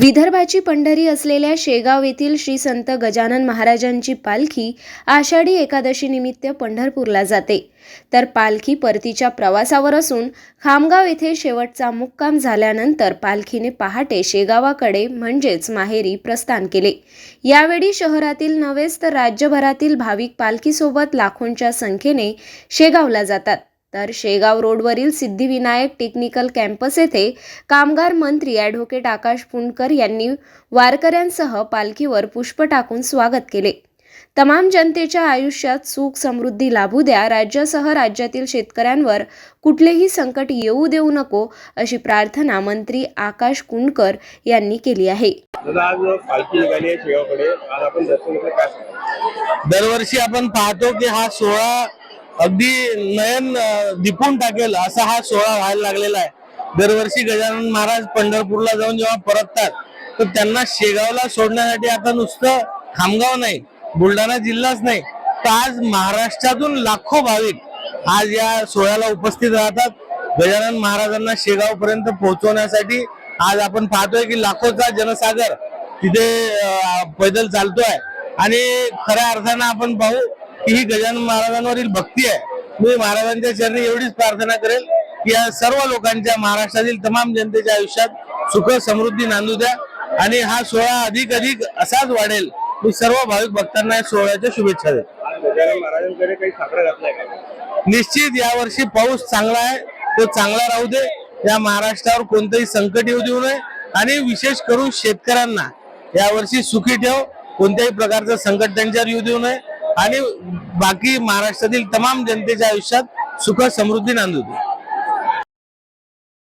विदर्भाची पंढरी असलेल्या शेगाव येथील श्री संत गजानन महाराजांची पालखी आषाढी एकादशी निमित्त पंढरपूरला जाते. तर पालखी परतीच्या प्रवासावर असून खामगाव येथे शेवटचा मुक्काम झाल्यानंतर पालखीने पहाटे शेगावाकडे म्हणजेच माहेरी प्रस्थान केले. यावेळी शहरातील नव्हेच तर राज्यभरातील भाविक पालखीसोबत लाखोंच्या संख्येने शेगावला जातात. तर शेगाव रोडवरील सिद्धिविनायक टेक्निकल कॅम्पस येथे कामगार मंत्री ॲडव्होकेट आकाश पुणकर यांनी वारकऱ्यांसह पालखीवर पुष्प टाकून स्वागत केले. तमाम जनतेच्या आयुष्यात सुख समृद्धी लाभू द्या. राज्यासह राज्यातील शेतकऱ्यांवर कुठलेही संकट येऊ देऊ नको अशी प्रार्थना मंत्री आकाश कुंडकर यांनी केली आहे? दरवर्षी आपण पाहतो की हा सोहळा अगदी नयन दिपून टाकेल असा हा सोहळा व्हायला लागलेला आहे. दरवर्षी गजानन महाराज पंढरपूरला जाऊन जेव्हा परततात तर त्यांना शेगावला सोडण्यासाठी आता नुसतं खामगाव नाही बुलढाणा जिल्हाच नाही तर आज महाराष्ट्रातून लाखो भाविक आज या सोहळ्याला उपस्थित राहतात. गजानन महाराजांना शेगाव पर्यंत पोहोचवण्यासाठी आज आपण पाहतोय की लाखोचा जनसागर तिथे पैदल चालतोय. आणि खऱ्या अर्थानं आपण पाहू ही गजानन महाराजांवरील भक्ती आहे. मी महाराजांच्या चरणी एवढीच प्रार्थना करेल की या सर्व लोकांच्या महाराष्ट्रातील तमाम जनतेच्या आयुष्यात सुख समृद्धी नांदू द्या. आणि हा सोहळा अधिक अधिक असाच वाढेल. मी सर्व भाविक भक्तांना या सोहळ्याच्या शुभेच्छा देतो. निश्चित यावर्षी पाऊस चांगला आहे. तो चांगला राहू दे. या महाराष्ट्रावर कोणतंही संकट येऊ देऊ नये. आणि विशेष करून शेतकऱ्यांना यावर्षी सुखी ठेव. कोणत्याही प्रकारचं संकट त्यांच्यावर येऊ देऊ नये. आणि बाकी महाराष्ट्रातील तमाम जनतेच्या आयुष्यात सुख समृद्धी नांदू दे